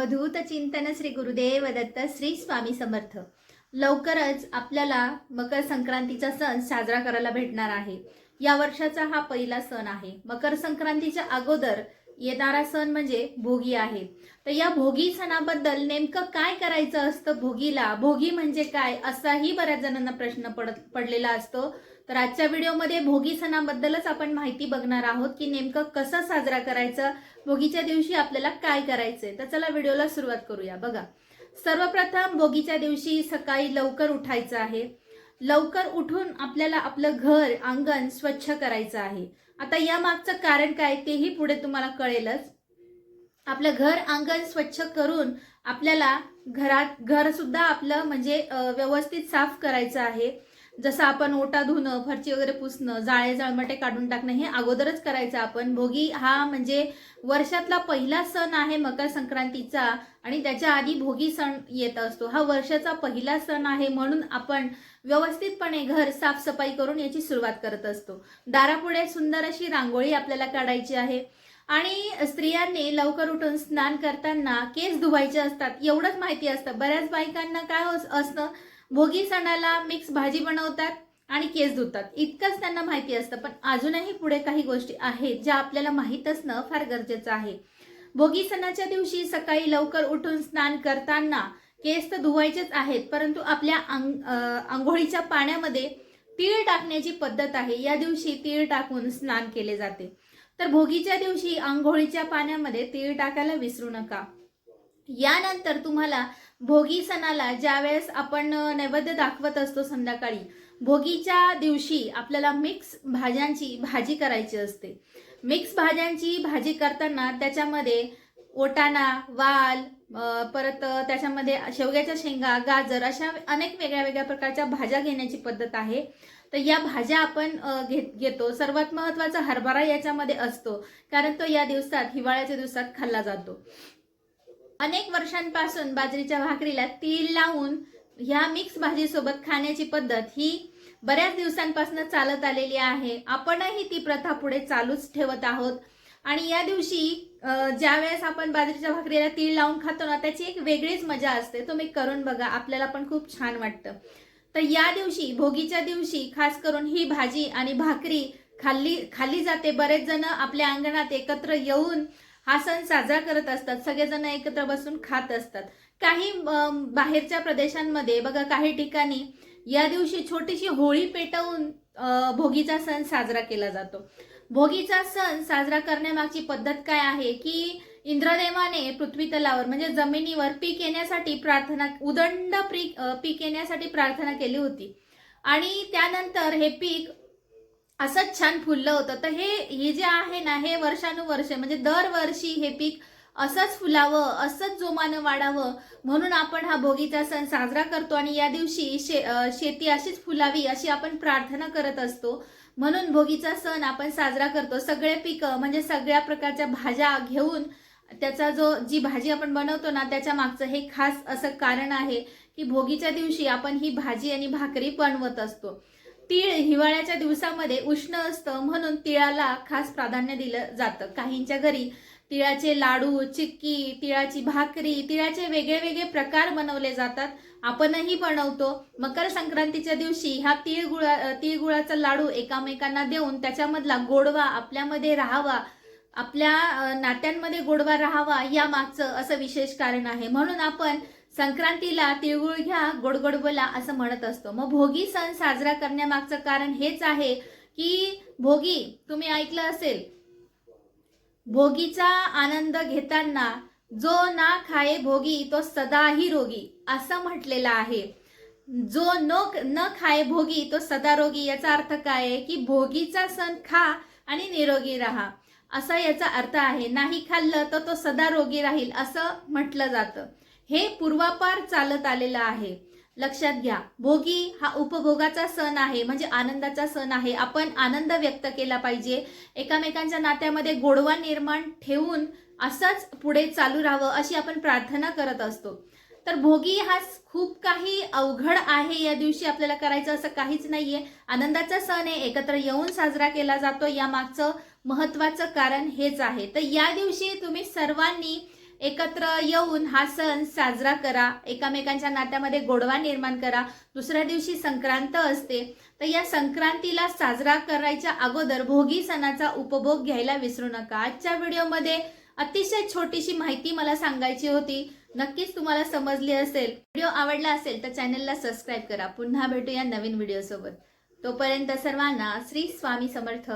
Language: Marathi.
अद्भुत चिंतन श्री गुरुदेव दत्त श्री स्वामी समर्थ. लवकरच आपल्याला मकर संक्रांतीचा सण साजरा करायला भेटणार आहे. या वर्षाचा हा पहिला सण आहे. मकर संक्रांतीच्या अगोदर येणारा सण म्हणजे भोगी आहे. तर या भोगी सणाबद्दल नेमकं काय करायचं असतं भोगीला? भोगी म्हणजे काय? असाही बऱ्याच जणांना प्रश्न पडत पडलेला असतो. तर आजच्या व्हिडिओमध्ये भोगी सणाबद्दलच आपण माहिती बघणार आहोत की नेमकं कसं साजरा करायचं भोगीच्या दिवशी आपल्याला काय करायचंय. तर चला व्हिडिओला सुरुवात करूया. बघा. सर्वप्रथम भोगीच्या दिवशी सकाळी लवकर उठायचं आहे. लवकर उठून आपल्याला आपलं घर अंगण स्वच्छ करायचं आहे. आता या मागचं कारण काय तेही पुढे तुम्हाला कळेलच. आपलं घर अंगण स्वच्छ करून आपल्याला घरात घर सुद्धा आपलं म्हणजे व्यवस्थित साफ करायचं आहे. जसं आपण ओटा धुणं फरची वगैरे पुसणं जाळे जाळमटे काढून टाकणं हे अगोदरच करायचं आपण. भोगी हा म्हणजे वर्षातला पहिला सण आहे मकर संक्रांतीचा आणि त्याच्या आधी भोगी सण येत असतो. हा वर्षाचा पहिला सण आहे म्हणून आपण व्यवस्थितपणे घर साफसफाई करून याची सुरुवात करत असतो. दारापुढे सुंदर अशी रांगोळी आपल्याला काढायची आहे. आणि स्त्रियांनी लवकर उठून स्नान करताना केस धुवायचे असतात. एवढंच माहिती असतं. बऱ्याच बायकांना काय असतं भोगी सणाला मिक्स भाजी बनवतात आणि केस धुतात. इतकंच त्यांना माहिती असतं पण अजूनही पुढे काही गोष्टी आहेत ज्या आपल्याला माहीत असणं फार गरजेचं आहे. भोगी सणाच्या दिवशी सकाळी लवकर उठून स्नान करताना केस तर धुवायचेच आहेत परंतु आपल्या अंग आंघोळीच्या पाण्यामध्ये तीळ टाकण्याची पद्धत आहे. या दिवशी तीळ टाकून स्नान केले जाते. तर भोगीच्या दिवशी आंघोळीच्या पाण्यामध्ये तीळ टाकायला विसरू नका. यानंतर तुम्हाला भोगी सणाला ज्यावेळेस आपण नैवेद्य दाखवत असतो संध्याकाळी भोगीच्या दिवशी आपल्याला मिक्स भाज्यांची भाजी करायची असते. मिक्स भाज्यांची भाजी करताना त्याच्यामध्ये ओटाणा वाल परत त्याच्यामध्ये शेवग्याच्या शेंगा गाजर अशा अनेक वेगळ्या वेगळ्या प्रकारच्या भाज्या घेण्याची पद्धत आहे. तर या भाज्या आपण घेत घेतो. सर्वात महत्त्वाचा हरभरा याच्यामध्ये असतो. कारण तो या दिवसात हिवाळ्याच्या दिवसात खाल्ला जातो. अनेक वर्षांपासून बाजरीच्या भाकरीला तीळ लावून ह्या मिक्स भाजीसोबत खाण्याची पद्धत ही बऱ्याच दिवसांपासून चालत आलेली आहे. आपणही ती प्रथा पुढे चालूच ठेवत आहोत. आणि या दिवशी ज्या ज्यावेळेस आपण बाजरीच्या भाकरीला तीळ लावून खातो ना त्याची एक वेगळीच मजा असते. तुम्ही करून बघा आपल्याला पण खूप छान वाटतं. तर या दिवशी भोगीच्या दिवशी खास करून ही भाजी आणि भाकरी खाल्ली खाल्ली जाते. बरेच जण आपल्या अंगणात एकत्र येऊन हा सण साजरा करत असतात. सगळेजण एकत्र बसून खात असतात. काही बाहेरच्या प्रदेशांमध्ये बघा काही ठिकाणी या दिवशी छोटीशी होळी पेटवून भोगीचा सण साजरा केला जातो. भोगीचा सण साजरा करण्यामागची पद्धत काय आहे? की इंद्रदेवाने पृथ्वी तलावर म्हणजे जमिनीवर पीक येण्यासाठी प्रार्थना उदंड पीक येण्यासाठी प्रार्थना केली होती. आणि त्यानंतर हे पीक असंच छान फुललं होतं. तर हे हे जे आहे ना हे वर्षानुवर्ष म्हणजे दरवर्षी हे पीक असंच फुलावं असंच जोमानं वाढावं म्हणून आपण हा भोगीचा सण साजरा करतो आणि या दिवशी शे शेती अशीच फुलावी अशी आपण प्रार्थना करत असतो. म्हणून भोगीचा सण आपण साजरा करतो. सगळे पिकं म्हणजे सगळ्या प्रकारच्या भाज्या घेऊन त्याचा जो जी भाजी आपण बनवतो ना त्याच्या मागचं हे खास असं कारण आहे की भोगीच्या दिवशी आपण ही भाजी आणि भाकरी बनवत असतो. तीळ हिवाळ्याच्या दिवसामध्ये उष्ण असतं म्हणून तिळाला खास प्राधान्य दिलं जातं. काहींच्या घरी तिळाचे लाडू चिक्की तिळाची भाकरी तिळाचे वेगळे वेगळे प्रकार बनवले जातात. आपणही बनवतो. मकर संक्रांतीच्या दिवशी हा तिळगुळा तिळगुळाचा लाडू एकामेकांना देऊन त्याच्यामधला गोडवा आपल्यामध्ये राहावा आपल्या नात्यांमध्ये गोडवा राहावा या मागचं असं विशेष कारण आहे. म्हणून आपण संक्रांतीला तिळगुळ घ्या गोड गोड बोला असं म्हणत असतो. मग भोगी सण साजरा करण्यामागचं कारण हेच आहे की भोगी तुम्ही ऐकलं असेल भोगीचा आनंद घेताना जो ना खाये भोगी तो सदाही रोगी असं म्हटलेलं आहे. जो न न खाये भोगी तो सदा रोगी याचा अर्थ काय आहे की भोगीचा सण खा आणि निरोगी राहा. असा याचा अर्थ आहे नाही खाल्लं तर तो सदा रोगी राहील असं म्हटलं जातं. हे पूर्वापार चालत आलेलं आहे. लक्षात घ्या भोगी हा उपभोगाचा सण आहे म्हणजे आनंदाचा सण आहे. आपण आनंद व्यक्त केला पाहिजे. एकामेकांच्या नात्यामध्ये गोडवा निर्माण ठेवून असंच पुढे चालू राहावं अशी आपण प्रार्थना करत असतो. तर भोगी हा खूप काही अवघड आहे या दिवशी आपल्याला करायचं असं काहीच नाहीये. आनंदाचा सण आहे एकत्र येऊन साजरा केला जातो. या मागचं महत्वाचं कारण हेच आहे. तर या दिवशी तुम्ही सर्वांनी एकत्र येऊन हा सण साजरा करा. एकामेकांच्या नात्यामध्ये गोडवा निर्माण करा. दुसऱ्या दिवशी संक्रांत असते. तर या संक्रांतीला साजरा करायच्या अगोदर भोगी सणाचा उपभोग घ्यायला विसरू नका. आजच्या व्हिडिओमध्ये अतिशय छोटीशी माहिती मला सांगायची होती. नक्कीच तुम्हाला समजली असेल. व्हिडिओ आवडला असेल तर चॅनलला सबस्क्राईब करा. पुन्हा भेटूया नवीन व्हिडिओसोबत. तोपर्यंत सर्वांना श्री स्वामी समर्थ.